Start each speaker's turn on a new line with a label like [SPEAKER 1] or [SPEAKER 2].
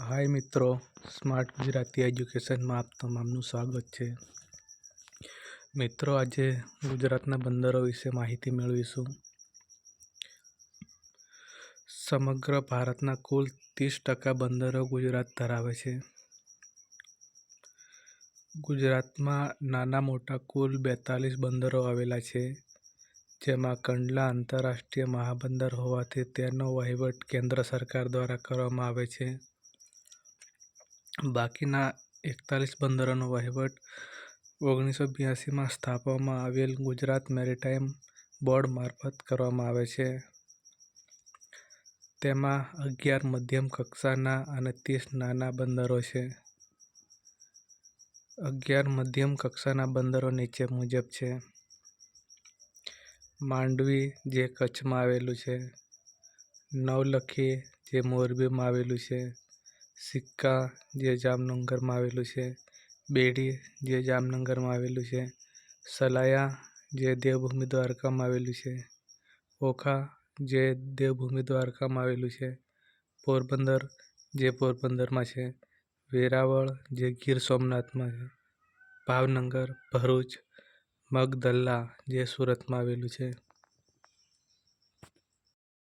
[SPEAKER 1] હાય મિત્રો, સ્માર્ટ ગુજરાતી એજ્યુકેશનમાં આપ તમામનું સ્વાગત છે. મિત્રો, આજે ગુજરાતના બંદરો વિશે માહિતી મેળવીશું. સમગ્ર ભારતના કુલ ત્રીસ ટકા બંદરો ગુજરાત ધરાવે છે. ગુજરાતમાં નાના મોટા કુલ બેતાલીસ બંદરો આવેલા છે, જેમાં કંડલા આંતરરાષ્ટ્રીય મહાબંદર હોવાથી તેનો વહીવટ કેન્દ્ર સરકાર દ્વારા કરવામાં આવે છે. બાકીના એકતાલીસ બંદરોનો વહીવટ ઓગણીસો બ્યાસીમાં સ્થાપવામાં આવેલ ગુજરાત મેરીટાઈમ બોર્ડ મારફત કરવામાં આવે છે. તેમાં અગિયાર મધ્યમ કક્ષાના અને ત્રીસ નાના બંદરો છે. અગિયાર મધ્યમ કક્ષાના બંદરો નીચે મુજબ છે. માંડવી જે કચ્છમાં આવેલું છે. નવલખી જે મોરબીમાં આવેલું છે. સિક્કા જે જામનગરમાં આવેલું છે, બેડી જે જામનગરમાં આવેલું છે, સલાયા જે દેવભૂમિ દ્વારકામાં આવેલું છે, ઓખા જે દેવભૂમિ દ્વારકામાં આવેલું છે, પોરબંદર જે પોરબંદરમાં છે, વેરાવળ જે ગીર સોમનાથમાં છે, ભાવનગર, ભરૂચ, મગદલ્લા જે સુરતમાં આવેલું છે.